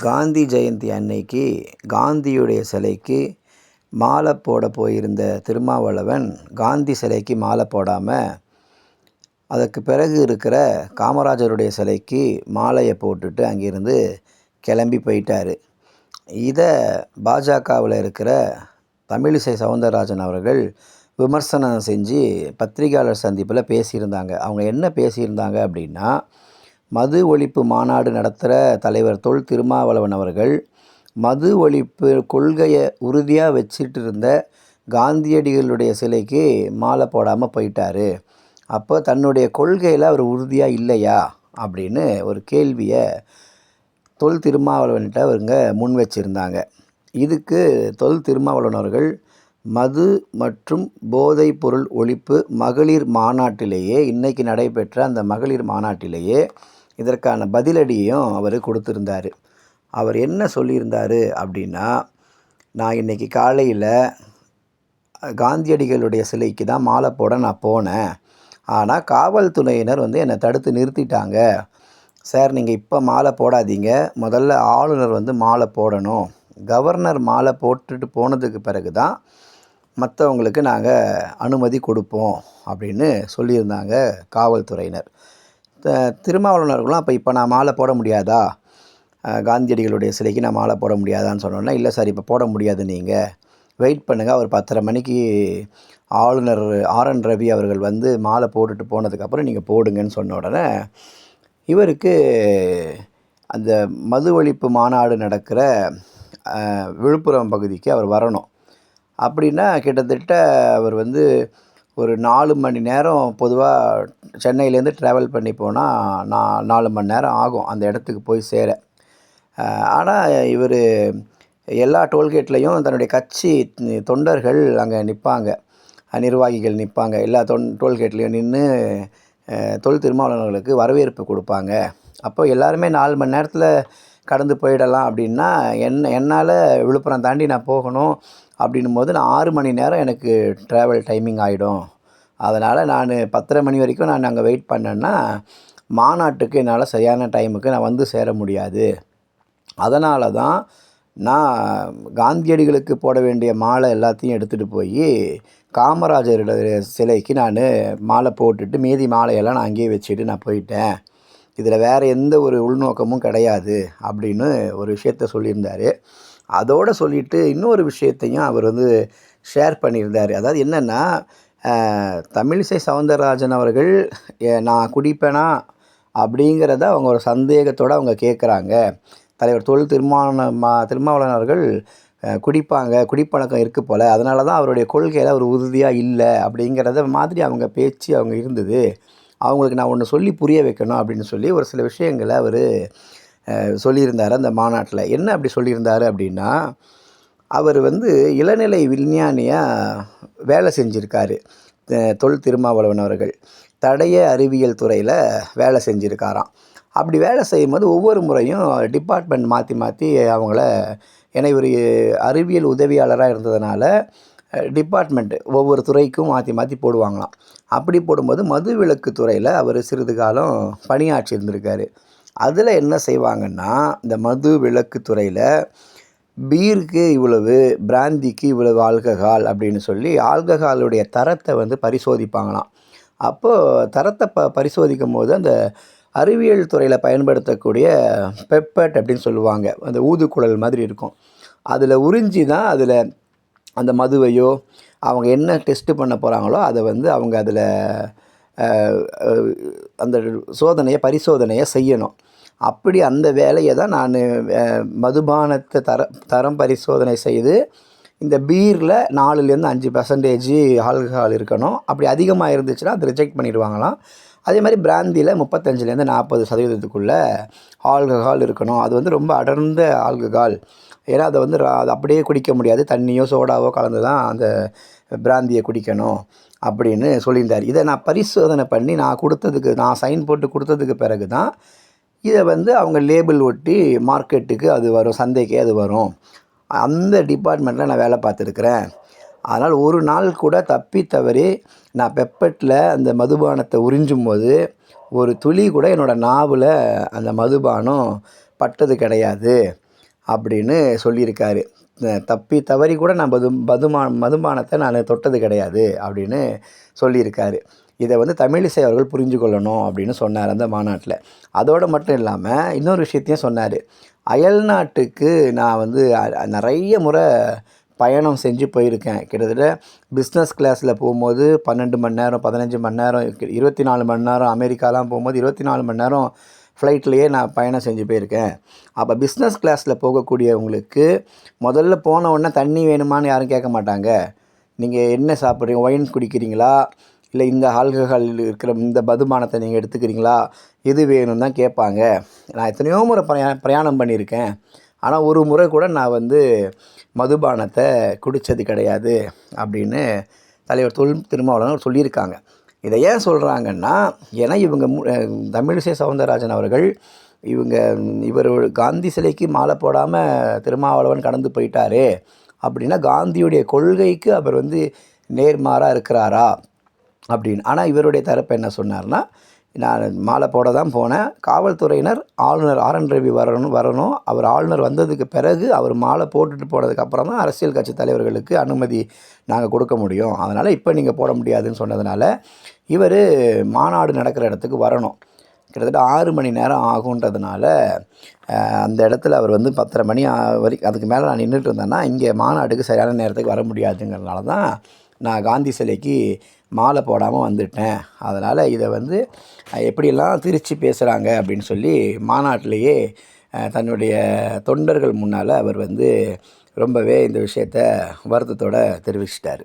காந்தி ஜெயந்தி அன்னைக்கு காந்தியுடைய சிலைக்கு மாலை போட போயிருந்த திருமாவளவன் காந்தி சிலைக்கு மாலை போடாமல் அதற்கு பிறகு இருக்கிற காமராஜருடைய சிலைக்கு மாலையை போட்டுட்டு அங்கேருந்து கிளம்பி போயிட்டார். இதை பாஜகவில் இருக்கிற தமிழிசை சவுந்தரராஜன் அவர்கள் விமர்சனம் செஞ்சு பத்திரிகையாளர் சந்திப்பில் பேசியிருந்தாங்க. அவங்க என்ன பேசியிருந்தாங்க அப்படின்னா மது ஒழிப்பு மாநாடு நடத்துகிற தலைவர் தொல் திருமாவளவன் அவர்கள் மது ஒழிப்பு கொள்கையை உறுதியாக வச்சுட்டு இருந்த காந்தியடிகளுடைய சிலைக்கு மாலை போடாமல் போயிட்டார். அப்போ தன்னுடைய கொள்கையில் அவர் உறுதியாக இல்லையா? அப்படின்னு ஒரு கேள்வியை தொல் திருமாவளவன்கிட்ட அவருங்க முன் வச்சுருந்தாங்க. இதுக்கு தொல் திருமாவளவன் அவர்கள் மது மற்றும் போதைப் பொருள் ஒழிப்பு மகளிர் மாநாட்டிலேயே இன்றைக்கி நடைபெற்ற அந்த மகளிர் மாநாட்டிலேயே இதற்கான பதிலடியையும் அவர் கொடுத்துருந்தார். அவர் என்ன சொல்லியிருந்தார் அப்படின்னா நான் இன்றைக்கி காலையில் காந்தியடிகளுடைய சிலைக்கு தான் மாலை போட நான் போனேன். ஆனால் காவல்துறையினர் வந்து என்னை தடுத்து நிறுத்திட்டாங்க. சார் நீங்கள் இப்போ மாலை போடாதீங்க. முதல்ல ஆளுநர் வந்து மாலை போடணும். கவர்னர் மாலை போட்டுட்டு போனதுக்கு பிறகு தான் மற்றவங்களுக்கு நாங்கள் அனுமதி கொடுப்போம் அப்படின்னு சொல்லியிருந்தாங்க காவல்துறையினர். திருமாவளவர்களும் அப்போ இப்போ நான் மாலை போட முடியாதா? காந்தியடிகளுடைய சிலைக்கு நான் மாலை போட முடியாதான்னு சொன்னோன்னா இல்லை சார் இப்போ போட முடியாது நீங்கள் வெயிட் பண்ணுங்கள் அவர் பத்தரை மணிக்கு ஆளுநர் ஆர் என் ரவி அவர்கள் வந்து மாலை போட்டுட்டு போனதுக்கப்புறம் நீங்கள் போடுங்கன்னு சொன்ன உடனே இவருக்கு அந்த மது ஒழிப்பு மாநாடு நடக்கிற விழுப்புரம் பகுதிக்கு அவர் வரணும். அப்படின்னா கிட்டத்தட்ட அவர் வந்து ஒரு நாலு மணி நேரம் பொதுவாக சென்னையிலேருந்து ட்ராவல் பண்ணி போனால் நான் நாலு மணி நேரம் ஆகும். அந்த இடத்துக்கு போய் சேர. ஆனால் இவர் எல்லா டோல்கேட்லேயும் தன்னுடைய கட்சி தொண்டர்கள் அங்கே நிற்பாங்க நிர்வாகிகள் நிற்பாங்க எல்லா தொன் டோல்கேட்லேயும் நின்று தொல் திருமாவளவர்களுக்கு வரவேற்பு கொடுப்பாங்க. அப்போ எல்லாருமே நாலு மணி நேரத்தில் கடந்து போயிடலாம் அப்படின்னா என்ன என்னால் விழுப்புரம் தாண்டி நான் போகணும் அப்படின்னும் போது நான் ஆறு மணி நேரம் எனக்கு ட்ராவல் டைமிங் ஆகிடும் அதனால் நான் பத்தரை மணி வரைக்கும் நான் அங்கே வெயிட் பண்ணேன்னா மாநாட்டுக்கு என்னால் சரியான டைமுக்கு நான் வந்து சேர முடியாது. அதனால தான் நான் காந்தியடிகளுக்கு போட வேண்டிய மாலை எல்லாத்தையும் எடுத்துகிட்டு போய் காமராஜருடைய சிலைக்கு நான் மாலை போட்டுட்டு மீதி மாலையெல்லாம் நான் அங்கேயே வச்சுட்டு நான் போயிட்டேன். இதில் வேறு எந்த ஒரு உள்நோக்கமும் கிடையாது அப்படின்னு ஒரு விஷயத்த சொல்லியிருந்தார். அதோடு சொல்லிவிட்டு இன்னொரு விஷயத்தையும் அவர் வந்து ஷேர் பண்ணியிருந்தார். அதாவது என்னென்னா தமிழிசை சவுந்தரராஜன் அவர்கள் நான் குடிப்பேனா? அப்படிங்கிறத அவங்க ஒரு சந்தேகத்தோடு அவங்க கேட்குறாங்க தலைவர் தொல் திருமான மா திருமாவளவன் அவர்கள் குடிப்பாங்க குடிப்பழக்கம் இருக்குது போல். அதனால தான் அவருடைய கொள்கையில் அவர் உறுதியாக இல்லை. அப்படிங்கிறத மாதிரி அவங்க பேச்சு அவங்க இருந்தது. அவங்களுக்கு நான் ஒன்று சொல்லி புரிய வைக்கணும் அப்படின்னு சொல்லி ஒரு சில விஷயங்களை அவர் சொல்லியிருந்தார் அந்த மாநாட்டில். என்ன அப்படி சொல்லியிருந்தார் அப்படின்னா அவர் வந்து இளநிலை விஞ்ஞானியாக வேலை செஞ்சுருக்காரு. தொல் திருமாவளவன் அவர்கள். தடய அறிவியல் துறையில் வேலை செஞ்சுருக்காராம். அப்படி வேலை செய்யும்போது ஒவ்வொரு முறையும் டிபார்ட்மெண்ட் மாற்றி மாற்றி அவங்கள ஏன்னா இவர் அறிவியல் உதவியாளராக இருந்ததுனால டிபார்ட்மெண்ட்டு ஒவ்வொரு துறைக்கும் மாற்றி மாற்றி போடுவாங்களாம். அப்படி போடும்போது மது விளக்கு துறையில் அவர் சிறிது காலம் பணியாற்றி இருந்திருக்காரு அதில் என்ன செய்வாங்கன்னா இந்த மது விளக்கு துறையில் பீருக்கு இவ்வளவு பிராந்திக்கு இவ்வளவு ஆல்கஹால் அப்படின்னு சொல்லி ஆல்கஹாலுடைய தரத்தை வந்து பரிசோதிப்பாங்களாம். அப்போது தரத்தை ப பரிசோதிக்கும் போது அந்த அறிவியல் துறையில் பயன்படுத்தக்கூடிய பெப்பட் அப்படின்னு சொல்லுவாங்க. அந்த ஊதுக்குழல் மாதிரி இருக்கும். அதில் உறிஞ்சி தான் அதில் அந்த மதுவையோ அவங்க என்ன டெஸ்ட்டு பண்ண போகிறாங்களோ அதை வந்து அவங்க அதில் அந்த சோதனையை பரிசோதனையை செய்யணும். அப்படி அந்த வேலையை தான் நான் மதுபானத்தை தர தரம் பரிசோதனை செய்து இந்த பீரில் நாலுலேருந்து அஞ்சு பர்சன்டேஜ் ஆல்கஹால் இருக்கணும். அப்படி அதிகமாக இருந்துச்சுன்னா அது ரிஜெக்ட் பண்ணிடுவாங்களாம். அதே மாதிரி பிராந்தியில் முப்பத்தஞ்சுலேருந்து நாற்பது சதவீதத்துக்குள்ளே ஆல்கஹால் இருக்கணும். அது வந்து ரொம்ப அடர்ந்த ஆல்கஹால். ஏன்னா அதை வந்து அது அப்படியே குடிக்க முடியாது. தண்ணியோ சோடாவோ கலந்து தான் அந்த பிராந்தியை குடிக்கணும் அப்படின்னு சொல்லியிருந்தார். இதை நான் பரிசோதனை பண்ணி நான் கொடுத்ததுக்கு நான் சைன் போட்டு கொடுத்ததுக்கு பிறகு தான் இதை வந்து அவங்க லேபிள் ஒட்டி மார்க்கெட்டுக்கு அது வரும் சந்தைக்கே அது வரும். அந்த டிபார்ட்மெண்ட்டில் நான் வேலை பார்த்துருக்குறேன். அதனால் ஒரு நாள் கூட தப்பி தவறி நான் பெப்பட்டில் அந்த மதுபானத்தை உறிஞ்சும் போது ஒரு துளி கூட என்னோடய நாவில் அந்த மதுபானம் பட்டது கிடையாது அப்படின்னு சொல்லியிருக்காரு. தப்பி தவறி கூட நான் மது மதுமா மதுபானத்தை நான் தொட்டது கிடையாது அப்படின்னு சொல்லியிருக்காரு. இதை வந்து தமிழிசை அவர்கள் புரிஞ்சு கொள்ளணும் அப்படின்னு சொன்னார் அந்த மாநாட்டில். அதோடு மட்டும் இல்லாமல் இன்னொரு விஷயத்தையும் சொன்னார். அயல் நாட்டுக்கு நான் வந்து நிறைய முறை பயணம் செஞ்சு போயிருக்கேன். கிட்டத்தட்ட பிஸ்னஸ் கிளாஸில் போகும்போது பன்னெண்டு மணி நேரம் பதினஞ்சு மணி நேரம் இருபத்தி நாலு மணி நேரம் அமெரிக்காலாம் போகும்போது இருபத்தி நாலு மணி நேரம் ஃப்ளைட்லேயே நான் பயணம் செஞ்சு போயிருக்கேன். அப்போ பிஸ்னஸ் கிளாஸில் போகக்கூடியவங்களுக்கு முதல்ல போன உடனே தண்ணி வேணுமான்னு யாரும் கேட்க மாட்டாங்க. நீங்கள் என்ன சாப்பிட்றீங்க? ஒயின் குடிக்கிறீங்களா? இல்லை இந்த ஆல்கஹால் இருக்கிற இந்த பதுமானத்தை நீங்கள் எடுத்துக்கிறீங்களா? எது வேணும் தான் கேட்பாங்க. நான் எத்தனையோ முறை பிரயா பிரயாணம் பண்ணியிருக்கேன். ஆனால் ஒரு முறை கூட நான் வந்து மதுபானத்தை குடித்தது கிடையாது அப்படின்னு தலைவர் தொல் திருமாவளவன் சொல்லியிருக்காங்க. இதை ஏன் சொல்கிறாங்கன்னா ஏன்னா இவங்க மு- தமிழிசை சவுந்தரராஜன் அவர்கள் இவங்க இவர் காந்தி சிலைக்கு மாலை போடாமல் திருமாவளவன் கடந்து போயிட்டாரு அப்படின்னா காந்தியுடைய கொள்கைக்கு அவர் வந்து நேர்மாறாக இருக்கிறாரா? அப்படின்னு. ஆனால் இவருடைய தரப்பு என்ன சொன்னார்னா நான் மாலை போட தான் போனேன். காவல்துறையினர் ஆளுநர் ஆர். என். ரவி வரணும் வரணும். அவர் ஆளுநர் வந்ததுக்கு பிறகு அவர் மாலை போட்டுட்டு போனதுக்கப்புறம் தான் அரசியல் கட்சி தலைவர்களுக்கு அனுமதி நாங்கள் கொடுக்க முடியும். அதனால் இப்போ நீங்கள் போட முடியாதுன்னு சொன்னதுனால இவர் மாநாடு நடக்கிற இடத்துக்கு வரணும். கிட்டத்தட்ட ஆறு மணி நேரம் ஆகுன்றதுனால அந்த இடத்துல அவர் வந்து பத்தரை மணி வரைக்கும் அதுக்கு மேலே நான் நின்றுட்டு இருந்தேன்னா இங்கே மாநாட்டுக்கு சரியான நேரத்துக்கு வர முடியாதுங்கிறதுனால தான் நான் காந்தி சிலைக்கு மாலை போடாமல் வந்துட்டேன். அதனால் இதை வந்து எப்படியெல்லாம் திரிச்சு பேசுகிறாங்க அப்படின்னு சொல்லி மாநாட்டிலேயே தன்னுடைய தொண்டர்கள் முன்னால் அவர் வந்து ரொம்பவே இந்த விஷயத்த வருத்தத்தோடு தெரிவிச்சிட்டார்.